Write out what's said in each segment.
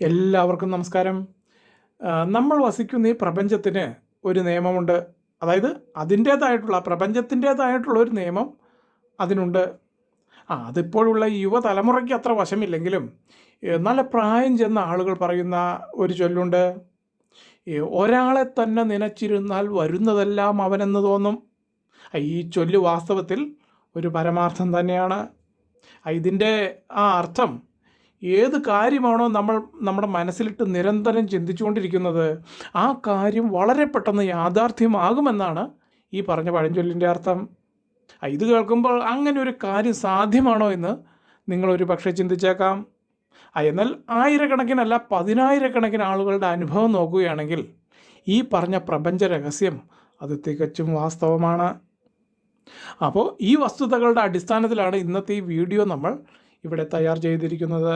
എല്ലാവർക്കും നമസ്കാരം. നമ്മൾ വസിക്കുന്ന ഈ പ്രപഞ്ചത്തിന് ഒരു നിയമമുണ്ട്. അതായത് അതിന്റേതായിട്ടുള്ള പ്രപഞ്ചത്തിന്റേതായിട്ടുള്ള ഒരു നിയമം അതിനുണ്ട്. ആ അതിപ്പോഴുള്ള യുവതലമുറയ്ക്ക് അത്ര വശമില്ലെങ്കിലും നല്ല പ്രായം ചെന്ന ആളുകൾ പറയുന്ന ഒരു ചൊല്ലുണ്ട്. ഒരാളെ തന്നെ നനച്ചിരുന്നാൽ വരുന്നതെല്ലാം അവനെന്ന് തോന്നും. ഈ ചൊല്ല് വാസ്തവത്തിൽ ഒരു പരമാർത്ഥം തന്നെയാണ്. ഇതിന്റെ ആ അർത്ഥം ഏത് കാര്യമാണോ നമ്മൾ നമ്മുടെ മനസ്സിലിട്ട് നിരന്തരം ചിന്തിച്ചുകൊണ്ടിരിക്കുന്നത് ആ കാര്യം വളരെ പെട്ടെന്ന് യാഥാർത്ഥ്യമാകുമെന്നാണ് ഈ പറഞ്ഞ പഴഞ്ചൊല്ലിന്റെ അർത്ഥം. ഇത് കേൾക്കുമ്പോൾ അങ്ങനെ ഒരു കാര്യം സാധ്യമാണോ എന്ന് നിങ്ങളൊരു പക്ഷേ ചിന്തിച്ചേക്കാം. എന്നാൽ ആയിരക്കണക്കിനല്ല പതിനായിരക്കണക്കിന് ആളുകളുടെ അനുഭവം നോക്കുകയാണെങ്കിൽ ഈ പറഞ്ഞ പ്രപഞ്ച രഹസ്യം അത് തികച്ചും വാസ്തവമാണ്. അപ്പോൾ ഈ വസ്തുതകളുടെ അടിസ്ഥാനത്തിലാണ് ഇന്നത്തെ ഈ വീഡിയോ നമ്മൾ ഇവിടെ തയ്യാർ ചെയ്തിരിക്കുന്നത്.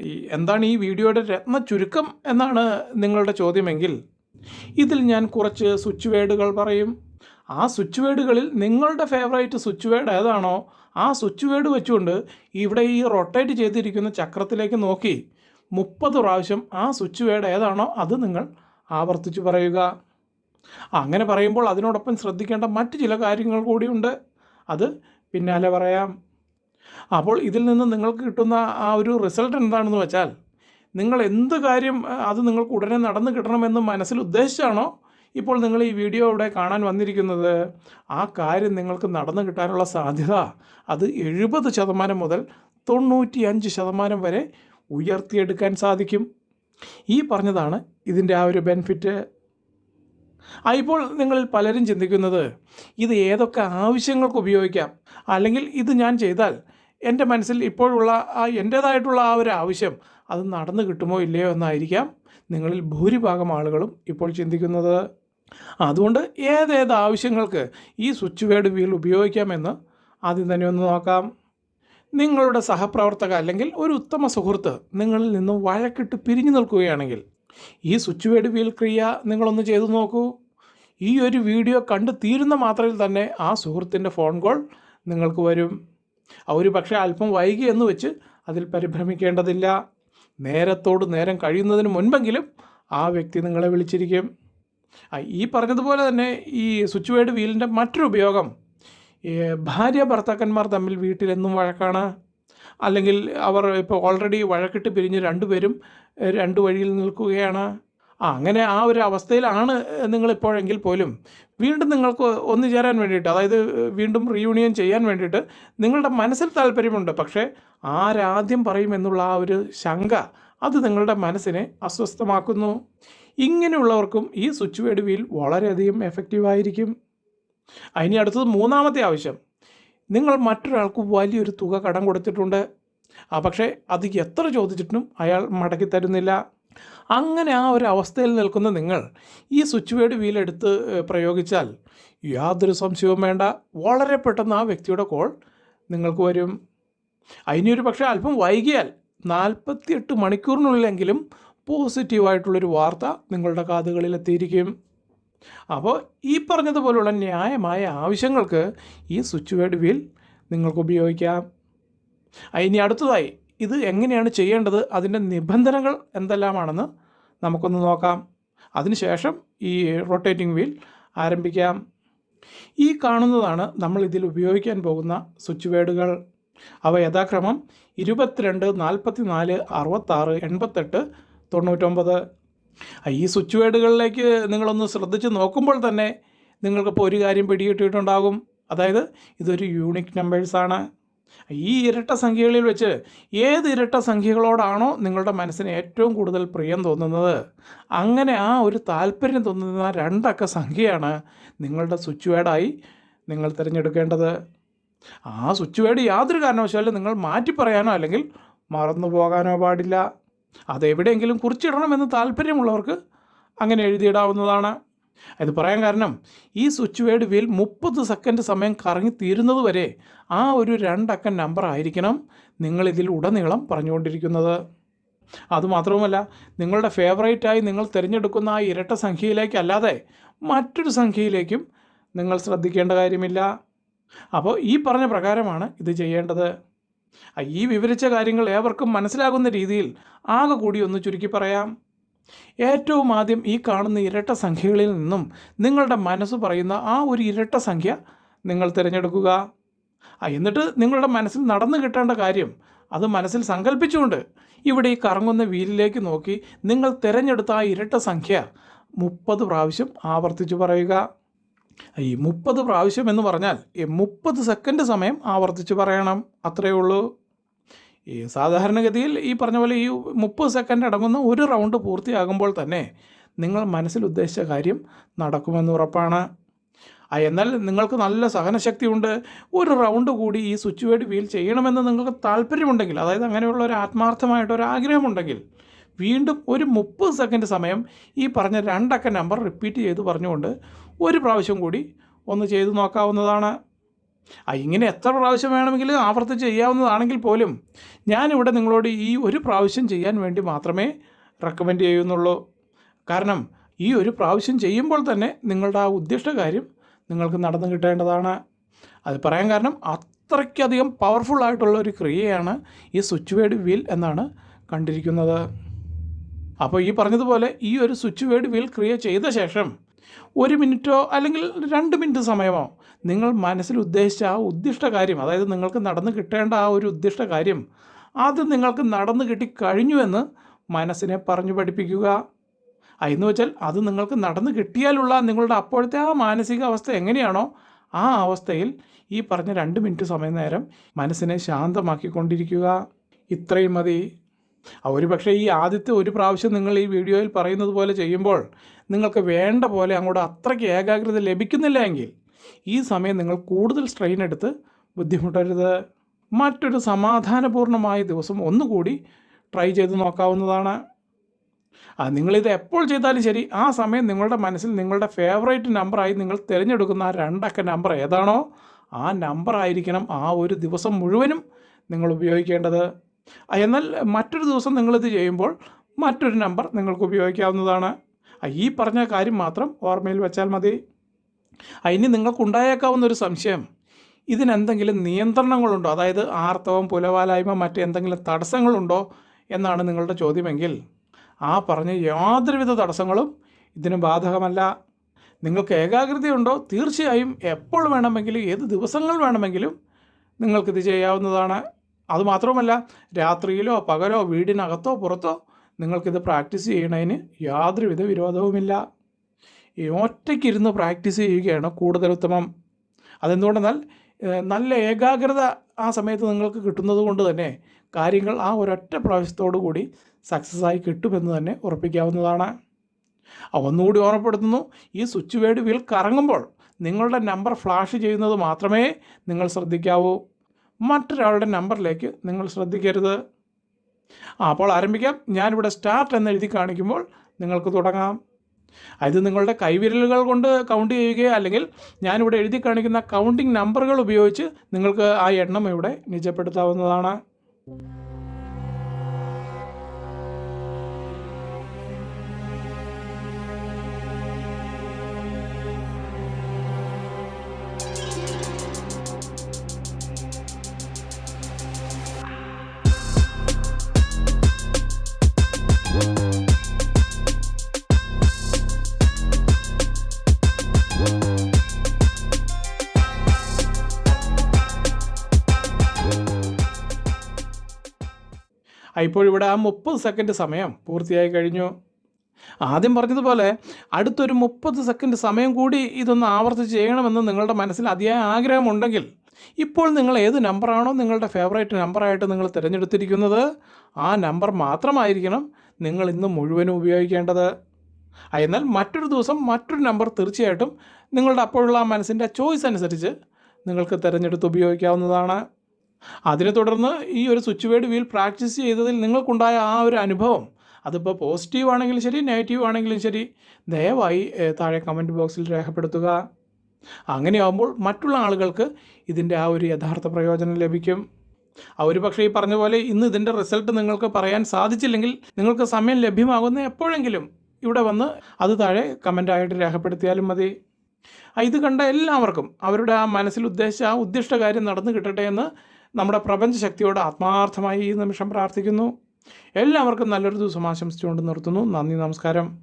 ഈ എന്താണ് ഈ വീഡിയോയുടെ രത്ന ചുരുക്കം എന്നാണ് നിങ്ങളുടെ ചോദ്യമെങ്കിൽ ഇതിൽ ഞാൻ കുറച്ച് സ്വിച്ച് വേഡുകൾ പറയും. ആ സ്വിച്ച് വേഡുകളിൽ നിങ്ങളുടെ ഫേവറേറ്റ് സ്വിച്ച് വേഡ് ഏതാണോ ആ സ്വിച്ച് വേഡ് വെച്ചുകൊണ്ട് ഇവിടെ ഈ റൊട്ടേറ്റ് ചെയ്തിരിക്കുന്ന ചക്രത്തിലേക്ക് നോക്കി. മുപ്പത് പ്രാവശ്യം ആ സ്വിച്ച് വേഡ് ഏതാണോ അത് നിങ്ങൾ ആവർത്തിച്ച് പറയുക. അങ്ങനെ പറയുമ്പോൾ അതിനോടൊപ്പം ശ്രദ്ധിക്കേണ്ട മറ്റ് ചില കാര്യങ്ങൾ കൂടിയുണ്ട്. അത് പിന്നാലെ പറയാം. അപ്പോൾ ഇതിൽ നിന്ന് നിങ്ങൾക്ക് കിട്ടുന്ന ആ ഒരു റിസൾട്ട് എന്താണെന്ന് വെച്ചാൽ നിങ്ങൾ എന്ത് കാര്യം അത് നിങ്ങൾക്ക് ഉടനെ നടന്നു കിട്ടണമെന്ന് മനസ്സിൽ ഉദ്ദേശിച്ചാണോ ഇപ്പോൾ നിങ്ങൾ ഈ വീഡിയോ ഇവിടെ കാണാൻ വന്നിരിക്കുന്നത്? ആ കാര്യം നിങ്ങൾക്ക് നടന്നു കിട്ടാനുള്ള സാധ്യത അത് എഴുപത് ശതമാനം മുതൽ തൊണ്ണൂറ്റി അഞ്ച് ശതമാനം വരെ ഉയർത്തിയെടുക്കാൻ സാധിക്കും. ഈ പറഞ്ഞതാണ് ഇതിന്റെ ആ ഒരു ബെനിഫിറ്റ് ആ ഇപ്പോൾ നിങ്ങളിൽ പലരും ചിന്തിക്കുന്നത് ഇത് ഏതൊക്കെ ആവശ്യങ്ങൾക്ക് ഉപയോഗിക്കാം? അല്ലെങ്കിൽ ഇത് ഞാൻ ചെയ്താൽ എന്റെ മനസ്സിൽ ഇപ്പോഴുള്ള ആ എന്റേതായിട്ടുള്ള ആ ഒരു ആവശ്യം അത് നടന്നു കിട്ടുമോ ഇല്ലയോ എന്നായിരിക്കാം നിങ്ങളിൽ ഭൂരിഭാഗം ആളുകളും ഇപ്പോൾ ചിന്തിക്കുന്നത്. അതുകൊണ്ട് ഏതേത് ആവശ്യങ്ങൾക്ക് ഈ സ്വിച്ച് വേർഡ് വീൽ ഉപയോഗിക്കാമെന്ന് ആദ്യം തന്നെ ഒന്ന് നോക്കാം. നിങ്ങളുടെ സഹപ്രവർത്തക അല്ലെങ്കിൽ ഒരു ഉത്തമ സുഹൃത്ത് നിങ്ങളിൽ നിന്ന് വഴക്കിട്ട് പിരിഞ്ഞു നിൽക്കുകയാണെങ്കിൽ ഈ സ്വിച്ച് വേർഡ് വീൽ ക്രിയ നിങ്ങളൊന്ന് ചെയ്തു നോക്കൂ. ഈ ഒരു വീഡിയോ കണ്ടു തീരുന്ന മാത്രയിൽ തന്നെ ആ സുഹൃത്തിന്റെ ഫോൺ കോൾ നിങ്ങൾക്ക് വരും. ഒരു പക്ഷേ അല്പം വൈകി എന്ന് വെച്ച് അതിൽ പരിഭ്രമിക്കേണ്ടതില്ല. നേരത്തോട് നേരം കഴിയുന്നതിന് മുൻപെങ്കിലും ആ വ്യക്തി നിങ്ങളെ വിളിച്ചിരിക്കും. ഈ പറഞ്ഞതുപോലെ തന്നെ ഈ സ്വിച്ച് വേർഡ് വീലിന്റെ മറ്റൊരു ഉപയോഗം ഭാര്യ ഭർത്താക്കന്മാർ തമ്മിൽ വീട്ടിലെന്നും വഴക്കാണ്. അല്ലെങ്കിൽ അവർ ഇപ്പോൾ ഓൾറെഡി വഴക്കിട്ട് പിരിഞ്ഞ് രണ്ടുപേരും രണ്ടു വഴിയിൽ നിൽക്കുകയാണ്. ആ അങ്ങനെ ആ ഒരു അവസ്ഥയിലാണ് നിങ്ങളിപ്പോഴെങ്കിൽ പോലും. വീണ്ടും നിങ്ങൾക്ക് ഒന്നു ചേരാൻ വേണ്ടിയിട്ട് അതായത് വീണ്ടും റീയൂണിയൻ ചെയ്യാൻ വേണ്ടിയിട്ട് നിങ്ങളുടെ മനസ്സിൽ താല്പര്യമുണ്ട്. പക്ഷേ ആരാദ്യം പറയുമെന്നുള്ള ആ ഒരു ശങ്ക അത് നിങ്ങളുടെ മനസ്സിനെ അസ്വസ്ഥമാക്കുന്നു. ഇങ്ങനെയുള്ളവർക്കും ഈ സ്വിച്ച് വേർഡ് വീൽ വളരെയധികം എഫക്റ്റീവായിരിക്കും അതിനി അടുത്തത് മൂന്നാമത്തെ ആവശ്യം. നിങ്ങൾ മറ്റൊരാൾക്ക് വലിയൊരു തുക കടം കൊടുത്തിട്ടുണ്ട്. ആ പക്ഷേ അത് എത്ര ചോദിച്ചിട്ടും അയാൾ മടക്കി തരുന്നില്ല. അങ്ങനെ ആ ഒരു അവസ്ഥയിൽ നിൽക്കുന്ന നിങ്ങൾ ഈ സ്വിച്ച് വേർഡ് വീലെടുത്ത് പ്രയോഗിച്ചാൽ യാതൊരു സംശയവും വേണ്ട. വളരെ പെട്ടെന്ന് ആ വ്യക്തിയുടെ കോൾ നിങ്ങൾക്ക് വരും. അതിനൊരു പക്ഷേ അല്പം വൈകിയാൽ നാൽപ്പത്തിയെട്ട് മണിക്കൂറിനുള്ളിലെങ്കിലും പോസിറ്റീവായിട്ടുള്ളൊരു വാർത്ത നിങ്ങളുടെ കാതുകളിൽ എത്തിയിരിക്കും. അപ്പോൾ ഈ പറഞ്ഞതുപോലുള്ള ന്യായമായ ആവശ്യങ്ങൾക്ക് ഈ സ്വിച്ച് വേർഡ് വീൽ നിങ്ങൾക്ക് ഉപയോഗിക്കാം. ഇനി അടുത്തതായി ഇത് എങ്ങനെയാണ് ചെയ്യേണ്ടത്? അതിന്റെ നിബന്ധനകൾ എന്തെല്ലാമാണെന്ന് നമുക്കൊന്ന് നോക്കാം. അതിനുശേഷം ഈ റൊട്ടേറ്റിംഗ് വീൽ ആരംഭിക്കാം. ഈ കാണുന്നതാണ് നമ്മൾ ഇതിൽ ഉപയോഗിക്കാൻ പോകുന്ന സ്വിച്ച് വേർഡുകൾ അവ യഥാക്രമം ഇരുപത്തിരണ്ട് നാൽപ്പത്തി നാല് അറുപത്താറ് എൺപത്തെട്ട് തൊണ്ണൂറ്റൊമ്പത്. ഈ സ്വിച്ച് വേർഡുകളിലേക്ക് നിങ്ങളൊന്ന് ശ്രദ്ധിച്ച് നോക്കുമ്പോൾ തന്നെ നിങ്ങൾക്കിപ്പോൾ ഒരു കാര്യം പിടികിട്ടിയിട്ടുണ്ടാകും. അതായത് ഇതൊരു യൂണിക് നമ്പേഴ്സാണ് ഈ ഇരട്ട സംഖ്യകളിൽ വെച്ച് ഏത് ഇരട്ട സംഖ്യകളോടാണോ നിങ്ങളുടെ മനസ്സിന് ഏറ്റവും കൂടുതൽ പ്രിയം തോന്നുന്നത്? അങ്ങനെ ആ ഒരു താല്പര്യം തോന്നുന്ന രണ്ടക്ക സംഖ്യയാണ് നിങ്ങളുടെ സ്വിച്ച് വേർഡായി നിങ്ങൾ തിരഞ്ഞെടുക്കേണ്ടത്. ആ സ്വിച്ച് വേർഡ് യാതൊരു കാരണവശാലും നിങ്ങൾ മാറ്റി പറയാനോ അല്ലെങ്കിൽ മറന്നു പോകാനോ പാടില്ല. അതെവിടെയെങ്കിലും കുറിച്ചിടണമെന്ന് താല്പര്യമുള്ളവർക്ക് അങ്ങനെ എഴുതിയിടാവുന്നതാണ്. ഇത് പറയാൻ കാരണം ഈ സ്വിച്ച് വേർഡ് വീൽ മുപ്പത് സെക്കൻഡ് സമയം കറങ്ങി തീരുന്നത് വരെ ആ ഒരു രണ്ടക്ക നമ്പർ ആയിരിക്കണം നിങ്ങളിതിൽ ഉടനീളം പറഞ്ഞുകൊണ്ടിരിക്കുന്നത്. അതുമാത്രവുമല്ല നിങ്ങളുടെ ഫേവറേറ്റായി നിങ്ങൾ തിരഞ്ഞെടുക്കുന്ന ആ ഇരട്ട സംഖ്യയിലേക്കല്ലാതെ മറ്റൊരു സംഖ്യയിലേക്കും നിങ്ങൾ ശ്രദ്ധിക്കേണ്ട കാര്യമില്ല. അപ്പോൾ ഈ പറഞ്ഞ പ്രകാരമാണ് ഇത് ചെയ്യേണ്ടത്. ഈ വിവരിച്ച കാര്യങ്ങൾ ഏവർക്കും മനസ്സിലാകുന്ന രീതിയിൽ ആകെ കൂടി ഒന്ന് ചുരുക്കി പറയാം. ഏറ്റവും ആദ്യം ഈ കാണുന്ന ഇരട്ട സംഖ്യകളിൽ നിന്നും നിങ്ങളുടെ മനസ്സ് പറയുന്ന ആ ഒരു ഇരട്ട സംഖ്യ നിങ്ങൾ തിരഞ്ഞെടുക്കുക. എന്നിട്ട് നിങ്ങളുടെ മനസ്സിൽ നടന്നു കിട്ടേണ്ട കാര്യം അത് മനസ്സിൽ സങ്കല്പിച്ചുകൊണ്ട് ഇവിടെ ഈ കറങ്ങുന്ന വീലിലേക്ക് നോക്കി നിങ്ങൾ തിരഞ്ഞെടുത്ത ആ ഇരട്ട സംഖ്യ മുപ്പത് പ്രാവശ്യം ആവർത്തിച്ചു പറയുക. ഈ മുപ്പത് പ്രാവശ്യം എന്ന് പറഞ്ഞാൽ മുപ്പത് സെക്കൻഡ് സമയം ആവർത്തിച്ച് പറയണം. അത്രയേ ഉള്ളൂ. ഈ സാധാരണഗതിയിൽ ഈ പറഞ്ഞ പോലെ ഈ മുപ്പത് സെക്കൻഡ് അടങ്ങുന്ന ഒരു റൗണ്ട് പൂർത്തിയാകുമ്പോൾ തന്നെ നിങ്ങൾ മനസ്സിൽ ഉദ്ദേശിച്ച കാര്യം നടക്കുമെന്ന് ഉറപ്പാണ്. എന്നാൽ നിങ്ങൾക്ക് നല്ല സഹനശക്തിയുണ്ട്. ഒരു റൗണ്ട് കൂടി ഈ സ്വിച്ച് വേർഡ് വീൽ ചെയ്യണമെന്ന് നിങ്ങൾക്ക് താല്പര്യമുണ്ടെങ്കിൽ അതായത് അങ്ങനെയുള്ള ഒരു ആത്മാർത്ഥമായിട്ട് ആഗ്രഹമുണ്ടെങ്കിൽ വീണ്ടും ഒരു മുപ്പത് സെക്കൻഡ് സമയം ഈ പറഞ്ഞ രണ്ടക്ക നമ്പർ റിപ്പീറ്റ് ചെയ്ത് പറഞ്ഞുകൊണ്ട് ഒരു പ്രാവശ്യം കൂടി ഒന്ന് ചെയ്തു നോക്കാവുന്നതാണ്. ആ ഇങ്ങനെ എത്ര പ്രാവശ്യം വേണമെങ്കിലും ആവർത്തിച്ച് ചെയ്യാവുന്നതാണെങ്കിൽ പോലും ഞാനിവിടെ നിങ്ങളോട് ഈ ഒരു പ്രാവശ്യം ചെയ്യാൻ വേണ്ടി മാത്രമേ റെക്കമെൻഡ് ചെയ്യുന്നുള്ളൂ. കാരണം ഈ ഒരു പ്രാവശ്യം ചെയ്യുമ്പോൾ തന്നെ നിങ്ങളുടെ ആ ഉദ്ദിഷ്ട കാര്യം നിങ്ങൾക്ക് നടന്നു കിട്ടേണ്ടതാണ്. അത് പറയാൻ കാരണം അത്രയ്ക്കധികം പവർഫുൾ ആയിട്ടുള്ള ഒരു ക്രിയയാണ് ഈ സ്വിച്ച് വേർഡ് വീൽ എന്നാണ് കണ്ടിരിക്കുന്നത്. അപ്പോൾ ഈ പറഞ്ഞതുപോലെ ഈ ഒരു സ്വിച്ച് വേർഡ് വീൽ ക്രിയ ചെയ്ത ശേഷം ഒരു മിനിറ്റോ അല്ലെങ്കിൽ രണ്ട് മിനിറ്റ് സമയമോ. നിങ്ങൾ മനസ്സിൽ ഉദ്ദേശിച്ച ആ ഉദ്ദിഷ്ട കാര്യം അതായത് നിങ്ങൾക്ക് നടന്നു കിട്ടേണ്ട ആ ഒരു ഉദ്ദിഷ്ട കാര്യം അത് നിങ്ങൾക്ക് നടന്നു കിട്ടി കഴിഞ്ഞുവെന്ന് മനസ്സിനെ പറഞ്ഞു പഠിപ്പിക്കുക. എന്ന് വെച്ചാൽ അത് നിങ്ങൾക്ക് നടന്നു കിട്ടിയാലുള്ള നിങ്ങളുടെ അപ്പോഴത്തെ ആ മാനസിക അവസ്ഥ എങ്ങനെയാണോ ആ അവസ്ഥയിൽ ഈ പറഞ്ഞ രണ്ട് മിനിറ്റ് സമയം നേരം മനസ്സിനെ ശാന്തമാക്കിക്കൊണ്ടിരിക്കുക. ഇത്രയും മതി. ഒരു പക്ഷേ ഈ ആദ്യത്തെ ഒരു പ്രാവശ്യം നിങ്ങൾ ഈ വീഡിയോയിൽ പറയുന്നത് പോലെ ചെയ്യുമ്പോൾ നിങ്ങൾക്ക് വേണ്ട പോലെ അങ്ങോട്ട് അത്രയ്ക്ക് ഏകാഗ്രത ലഭിക്കുന്നില്ല എങ്കിൽ ഈ സമയം നിങ്ങൾ കൂടുതൽ സ്ട്രെയിൻ എടുത്ത് ബുദ്ധിമുട്ടരുത്. മറ്റൊരു സമാധാനപൂർണമായ ദിവസം ഒന്നുകൂടി ട്രൈ ചെയ്ത് നോക്കാവുന്നതാണ്. നിങ്ങളിത് എപ്പോൾ ചെയ്താലും ശരി ആ സമയം നിങ്ങളുടെ മനസ്സിൽ നിങ്ങളുടെ ഫേവറേറ്റ് നമ്പറായി നിങ്ങൾ തിരഞ്ഞെടുക്കുന്ന ആ രണ്ടക്ക നമ്പർ ഏതാണോ ആ നമ്പർ ആയിരിക്കണം ആ ഒരു ദിവസം മുഴുവനും നിങ്ങൾ ഉപയോഗിക്കേണ്ടത്. എന്നാൽ മറ്റൊരു ദിവസം നിങ്ങളിത് ചെയ്യുമ്പോൾ മറ്റൊരു നമ്പർ നിങ്ങൾക്ക് ഉപയോഗിക്കാവുന്നതാണ്. ഈ പറഞ്ഞ കാര്യം മാത്രം ഓർമ്മയിൽ വെച്ചാൽ മതി. അതിന് നിങ്ങൾക്കുണ്ടായേക്കാവുന്ന ഒരു സംശയം ഇതിനെന്തെങ്കിലും നിയന്ത്രണങ്ങളുണ്ടോ? അതായത് ആർത്തവം പുലവാലായ്മ മറ്റെന്തെങ്കിലും തടസ്സങ്ങളുണ്ടോ എന്നാണ് നിങ്ങളുടെ ചോദ്യമെങ്കിൽ ആ പറഞ്ഞ യാതൊരുവിധ തടസ്സങ്ങളും ഇതിന് ബാധകമല്ല. നിങ്ങൾക്ക് ഏകാഗ്രതയുണ്ടോ? തീർച്ചയായും എപ്പോൾ വേണമെങ്കിലും ഏത് ദിവസങ്ങൾ വേണമെങ്കിലും നിങ്ങൾക്കിത് ചെയ്യാവുന്നതാണ്. അതുമാത്രവുമല്ല രാത്രിയിലോ പകലോ വീടിനകത്തോ പുറത്തോ നിങ്ങൾക്കിത് പ്രാക്ടീസ് ചെയ്യണതിന് യാതൊരുവിധ വിരോധവുമില്ല. ഒറ്റയ്ക്കിരുന്ന് പ്രാക്ടീസ് ചെയ്യുകയാണ് കൂടുതൽ ഉത്തമം അതെന്തുകൊണ്ടെന്നാൽ നല്ല ഏകാഗ്രത ആ സമയത്ത് നിങ്ങൾക്ക് കിട്ടുന്നത് കൊണ്ട് തന്നെ കാര്യങ്ങൾ ആ ഒരൊറ്റ പ്രാവശ്യത്തോടു കൂടി സക്സസ് ആയി കിട്ടുമെന്ന് തന്നെ ഉറപ്പിക്കാവുന്നതാണ്. ഒന്നുകൂടി ഓർമ്മപ്പെടുത്തുന്നു. ഈ സ്വിച്ച് വേഡ് വീൽ കറങ്ങുമ്പോൾ നിങ്ങളുടെ നമ്പർ ഫ്ലാഷ് ചെയ്യുന്നത് മാത്രമേ നിങ്ങൾ ശ്രദ്ധിക്കാവൂ. മറ്റൊരാളുടെ നമ്പറിലേക്ക് നിങ്ങൾ ശ്രദ്ധിക്കരുത്. അപ്പോൾ ആരംഭിക്കാം. ഞാനിവിടെ സ്റ്റാർട്ട് എന്ന് എഴുതി കാണിക്കുമ്പോൾ നിങ്ങൾക്ക് തുടങ്ങാം. അത് നിങ്ങളുടെ കൈവിരലുകൾ കൊണ്ട് കൗണ്ട് ചെയ്യുകയോ അല്ലെങ്കിൽ ഞാനിവിടെ എഴുതി കാണിക്കുന്ന കൗണ്ടിങ് നമ്പറുകൾ ഉപയോഗിച്ച് നിങ്ങൾക്ക് ആ എണ്ണം ഇവിടെ നിജപ്പെടുത്താവുന്നതാണ്. ഇപ്പോൾ ഇവിടെ ആ മുപ്പത് സെക്കൻഡ് സമയം പൂർത്തിയായി കഴിഞ്ഞു. ആദ്യം പറഞ്ഞതുപോലെ അടുത്തൊരു മുപ്പത് സെക്കൻഡ് സമയം കൂടി ഇതൊന്ന് ആവർത്തിച്ച് ചെയ്യണമെന്ന് നിങ്ങളുടെ മനസ്സിൽ അതിയായ ആഗ്രഹമുണ്ടെങ്കിൽ ഇപ്പോൾ നിങ്ങൾ ഏത് നമ്പറാണോ നിങ്ങളുടെ ഫേവറേറ്റ് നമ്പറായിട്ട് നിങ്ങൾ തിരഞ്ഞെടുത്തിരിക്കുന്നത് ആ നമ്പർ മാത്രമായിരിക്കണം നിങ്ങൾ ഇന്ന് മുഴുവനും ഉപയോഗിക്കേണ്ടത്. എന്നാൽ മറ്റൊരു ദിവസം മറ്റൊരു നമ്പർ തീർച്ചയായിട്ടും നിങ്ങളുടെ അപ്പോഴുള്ള മനസ്സിന്റെ ചോയ്സ് അനുസരിച്ച് നിങ്ങൾക്ക് തിരഞ്ഞെടുത്ത് ഉപയോഗിക്കാവുന്നതാണ്. അതിനെ തുടർന്ന് ഈ ഒരു സ്വിച്ച് വേർഡ് വീൽ പ്രാക്ടീസ് ചെയ്തതിൽ നിങ്ങൾക്കുണ്ടായ ആ ഒരു അനുഭവം അതിപ്പോൾ പോസിറ്റീവ് ആണെങ്കിലും ശരി നെഗറ്റീവ് ആണെങ്കിലും ശരി ദയവായി താഴെ കമന്റ് ബോക്സിൽ രേഖപ്പെടുത്തുക. അങ്ങനെയാകുമ്പോൾ മറ്റുള്ള ആളുകൾക്ക് ഇതിന്റെ ആ ഒരു യഥാർത്ഥ പ്രയോജനം ലഭിക്കും. ഒരു പക്ഷേ ഈ പറഞ്ഞ പോലെ ഇന്ന് ഇതിന്റെ റിസൾട്ട് നിങ്ങൾക്ക് പറയാൻ സാധിച്ചില്ലെങ്കിൽ നിങ്ങൾക്ക് സമയം ലഭ്യമാകുന്ന എപ്പോഴെങ്കിലും ഇവിടെ വന്ന് അത് താഴെ കമന്റായിട്ട് രേഖപ്പെടുത്തിയാലും മതി. ഇത് കണ്ട എല്ലാവർക്കും അവരുടെ ആ മനസ്സിൽ ഉദ്ദേശിച്ച ആ ഉദ്ദിഷ്ട കാര്യം നടന്നു കിട്ടട്ടെ എന്ന് നമ്മുടെ പ്രപഞ്ച ശക്തിയോട് ആത്മാർത്ഥമായി ഈ നിമിഷം പ്രാർത്ഥിക്കുന്നു. എല്ലാവർക്കും നല്ലൊരു ദിവസം ആശംസിച്ചുകൊണ്ട് നിർത്തുന്നു. നന്ദി നമസ്കാരം.